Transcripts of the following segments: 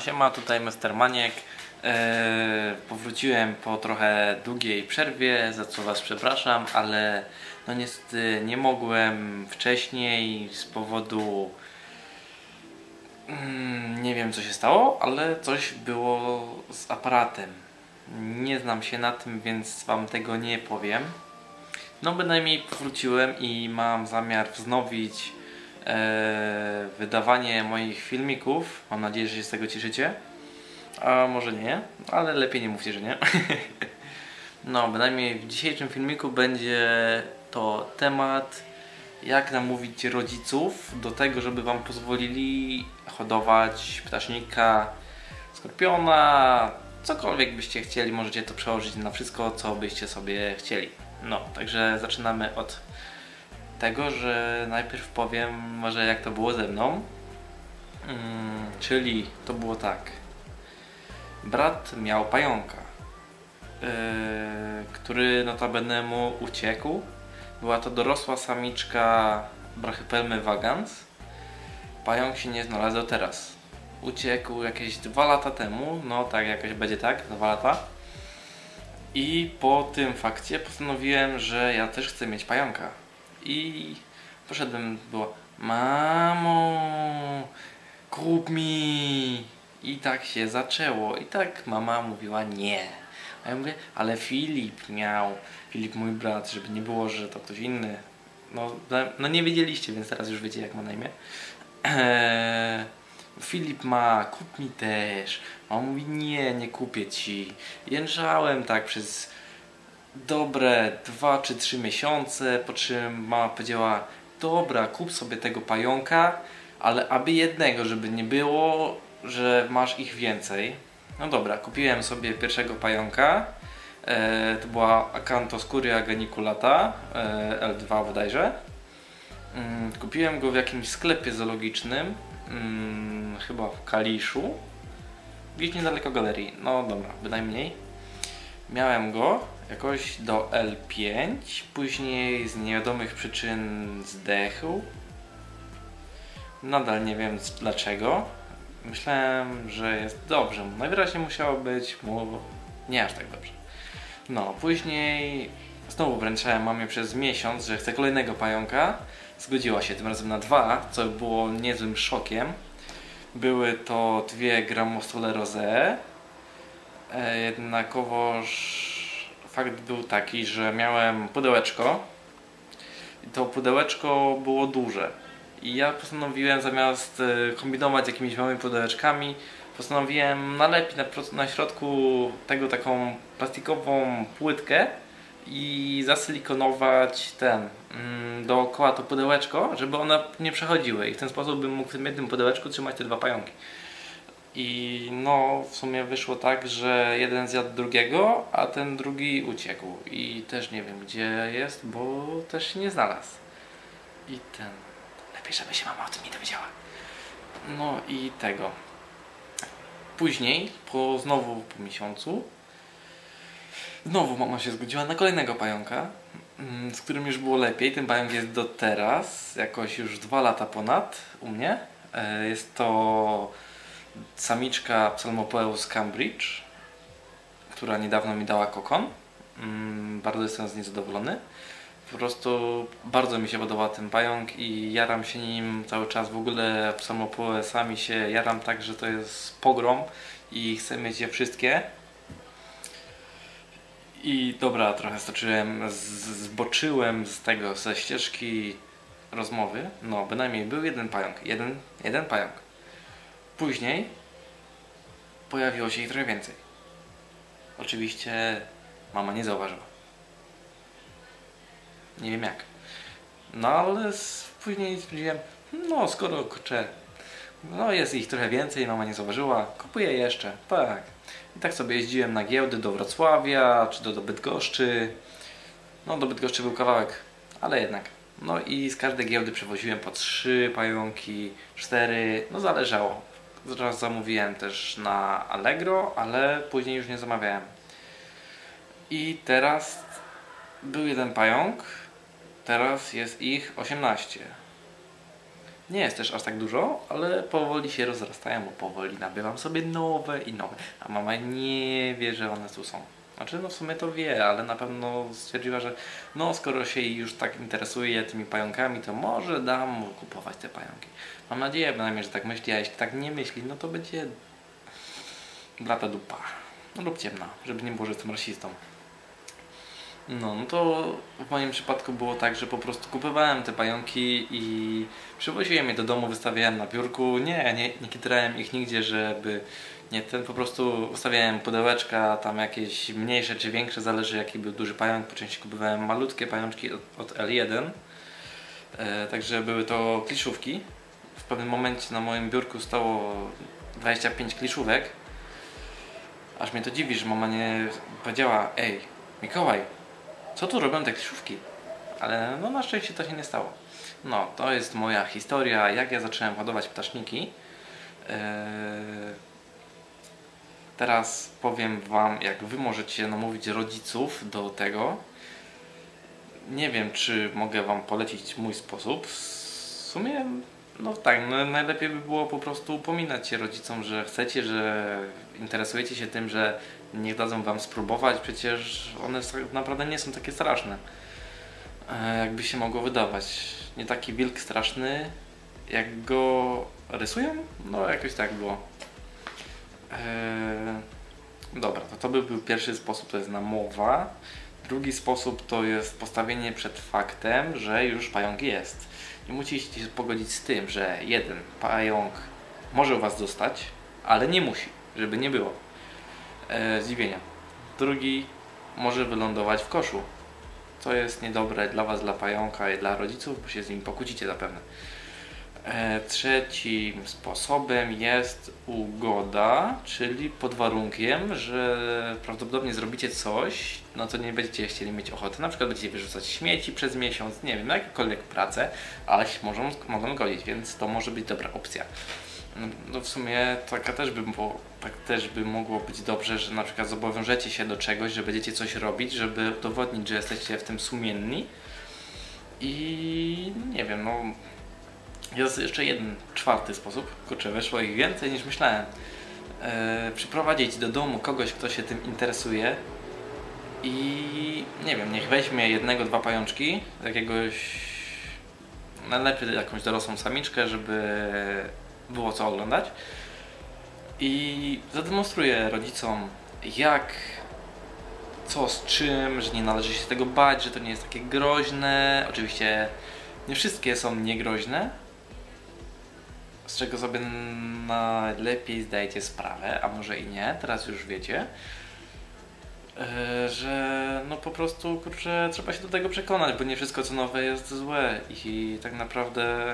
Siema, tutaj Mr. Maniek. Eee, powróciłem po trochę długiej przerwie, za co Was przepraszam, ale no niestety nie mogłem wcześniej z powodu mm, nie wiem co się stało, ale coś było z aparatem. Nie znam się na tym, więc Wam tego nie powiem. No bynajmniej powróciłem i mam zamiar wznowić e, wydawanie moich filmików. Mam nadzieję, że się z tego cieszycie. A może nie, ale lepiej nie mówcie, że nie. no, bynajmniej w dzisiejszym filmiku będzie to temat jak namówić rodziców do tego, żeby Wam pozwolili hodować ptasznika, skorpiona, cokolwiek byście chcieli, możecie to przełożyć na wszystko, co byście sobie chcieli. No, także zaczynamy od tego, że najpierw powiem może jak to było ze mną. Mm, czyli to było tak. Brat miał pająka, yy, który notabene mu uciekł. Była to dorosła samiczka Brachypelmy vagans. Pająk się nie znalazł teraz. Uciekł jakieś dwa lata temu, no tak jakoś będzie tak, dwa lata. I po tym fakcie postanowiłem, że ja też chcę mieć pająka. I poszedłem, było Mamo, kup mi. I tak się zaczęło. I tak mama mówiła nie. A ja mówię, ale Filip miał, Filip mój brat, żeby nie było, że to ktoś inny. No, no nie wiedzieliście, więc teraz już wiecie jak ma na imię. Filip ma, kup mi też. A on mówi, nie, nie kupię ci. Jęczałem tak przez dobre dwa czy trzy miesiące, po czym mama powiedziała, dobra, kup sobie tego pająka, ale aby jednego, żeby nie było, że masz ich więcej. No dobra, kupiłem sobie pierwszego pająka. E, to była Acantoscuria geniculata e, L2 bodajże. Mm, kupiłem go w jakimś sklepie zoologicznym, mm, chyba w Kaliszu, gdzieś niedaleko galerii. No dobra, bynajmniej. Miałem go jakoś do L5, później z niewiadomych przyczyn zdechł. Nadal nie wiem dlaczego. Myślałem, że jest dobrze. Najwyraźniej musiało być mu nie aż tak dobrze. No, później znowu wręczałem mamie przez miesiąc, że chcę kolejnego pająka. Zgodziła się tym razem na dwa, co było niezłym szokiem. Były to dwie Gramostole Rosé. E, jednakowoż fakt był taki, że miałem pudełeczko i to pudełeczko było duże. I ja postanowiłem zamiast e, kombinować z jakimiś małymi pudełeczkami, postanowiłem nalepić na, na środku tego taką plastikową płytkę i zasilikonować ten mm, dookoła to pudełeczko, żeby one nie przechodziły i w ten sposób bym mógł w tym jednym pudełeczku trzymać te dwa pająki. I no, w sumie wyszło tak, że jeden zjadł drugiego, a ten drugi uciekł. I też nie wiem gdzie jest, bo też się nie znalazł. I ten. Lepiej, żeby się mama o tym nie dowiedziała. No i tego. Później, po znowu po miesiącu, znowu mama się zgodziła na kolejnego pająka, mm, z którym już było lepiej. Ten pająk jest do teraz, jakoś już dwa lata ponad u mnie. E, jest to samiczka Psalmopoeus Cambridge, która niedawno mi dała kokon. Mm, bardzo jestem z niej zadowolony. Po prostu bardzo mi się podoba ten pająk i jaram się nim cały czas. W ogóle Psalmopoeusami się jaram tak, że to jest pogrom i chcę mieć je wszystkie. I dobra, trochę stoczyłem, zboczyłem z tego, ze ścieżki rozmowy. No, bynajmniej był jeden pająk. Jeden, jeden pająk. Później pojawiło się ich trochę więcej. Oczywiście mama nie zauważyła. Nie wiem jak. No ale później stwierdziłem, no skoro kurczę, no jest ich trochę więcej, mama nie zauważyła, kupuję jeszcze, tak. I tak sobie jeździłem na giełdy do Wrocławia, czy do, do Bydgoszczy. No do Bydgoszczy był kawałek, ale jednak. No i z każdej giełdy przewoziłem po trzy pająki, cztery, no zależało. Zaraz zamówiłem też na Allegro, ale później już nie zamawiałem. I teraz był jeden pająk, teraz jest ich 18. Nie jest też aż tak dużo, ale powoli się rozrastają, bo powoli nabywam sobie nowe i nowe. A mama nie wie, że one tu są. Znaczy, no w sumie to wie, ale na pewno stwierdziła, że no skoro się już tak interesuje tymi pająkami, to może dam mu kupować te pająki. Mam nadzieję bynajmniej, że tak myśli, a jeśli tak nie myśli, no to będzie blata dupa. No lub ciemna, żeby nie było, że jestem rasistą. No, no to w moim przypadku było tak, że po prostu kupowałem te pająki i przywoziłem je do domu, wystawiałem na biurku. Nie, nie, nie kitrałem ich nigdzie, żeby nie ten po prostu ustawiałem pudełeczka, tam jakieś mniejsze czy większe, zależy jaki był duży pająk. Po części kupowałem malutkie pajączki od, od L1. E, także były to kliszówki. W pewnym momencie na moim biurku stało 25 kliszówek. Aż mnie to dziwi, że mama nie powiedziała, ej, Mikołaj, co tu robią te kliszówki? Ale no na szczęście to się nie stało. No, to jest moja historia, jak ja zacząłem hodować ptaszniki. Eee, teraz powiem Wam, jak Wy możecie namówić rodziców do tego. Nie wiem, czy mogę Wam polecić mój sposób. W sumie, no tak, no, najlepiej by było po prostu upominać się rodzicom, że chcecie, że interesujecie się tym, że niech dadzą Wam spróbować. Przecież one naprawdę nie są takie straszne, e, jakby się mogło wydawać. Nie taki wilk straszny, jak go rysują? No, jakoś tak było. Eee, dobra, to to by był pierwszy sposób, to jest namowa. Drugi sposób to jest postawienie przed faktem, że już pająk jest. I musicie się pogodzić z tym, że jeden pająk może u Was dostać, ale nie musi, żeby nie było e, zdziwienia. Drugi może wylądować w koszu, co jest niedobre dla Was, dla pająka i dla rodziców, bo się z nim pokłócicie zapewne. E, trzecim sposobem jest ugoda, czyli pod warunkiem, że prawdopodobnie zrobicie coś, na co nie będziecie chcieli mieć ochoty. Na przykład będziecie wyrzucać śmieci przez miesiąc, nie wiem, na jakiekolwiek pracę, ale się mogą, mogą godzić, więc to może być dobra opcja. No, no w sumie taka też by, było, tak też by mogło być dobrze, że na przykład zobowiążecie się do czegoś, że będziecie coś robić, żeby udowodnić, że jesteście w tym sumienni. I nie wiem, no jest jeszcze jeden czwarty sposób. Kurczę, weszło ich więcej niż myślałem. E, przyprowadzić do domu kogoś, kto się tym interesuje i nie wiem, niech weźmie jednego, dwa pajączki, jakiegoś najlepiej jakąś dorosłą samiczkę, żeby było co oglądać i zademonstruje rodzicom jak co z czym, że nie należy się tego bać, że to nie jest takie groźne. Oczywiście nie wszystkie są niegroźne, z czego sobie najlepiej zdajecie sprawę, a może i nie, teraz już wiecie, e, że no po prostu kurczę, trzeba się do tego przekonać, bo nie wszystko co nowe jest złe i tak naprawdę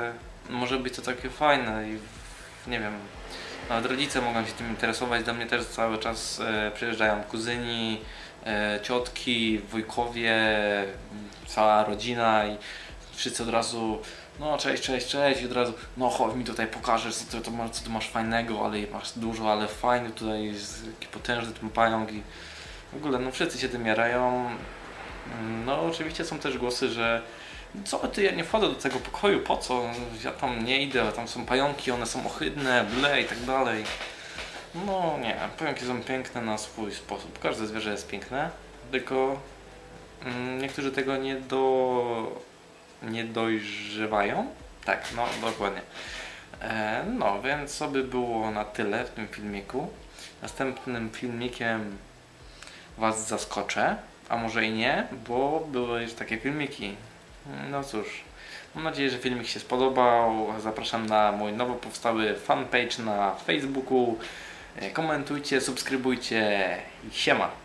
może być to takie fajne i nie wiem, nawet rodzice mogą się tym interesować, do mnie też cały czas e, przyjeżdżają kuzyni, e, ciotki, wujkowie, cała rodzina i wszyscy od razu no cześć, cześć, cześć i od razu, no chodź mi tutaj pokażesz, co, to, masz, co tu masz fajnego, ale masz dużo, ale fajny tutaj, jest taki potężny ten pająk i w ogóle, no wszyscy się tym jarają. No oczywiście są też głosy, że co ty, ja nie wchodzę do tego pokoju, po co, ja tam nie idę, tam są pająki, one są ohydne, ble i tak dalej. No nie, pająki są piękne na swój sposób, każde zwierzę jest piękne, tylko mm, niektórzy tego nie do nie dojrzewają. Tak, no dokładnie. E, no, więc to by było na tyle w tym filmiku. Następnym filmikiem Was zaskoczę, a może i nie, bo były już takie filmiki. No cóż, mam nadzieję, że filmik się spodobał. Zapraszam na mój nowo powstały fanpage na Facebooku. E, komentujcie, subskrybujcie i siema.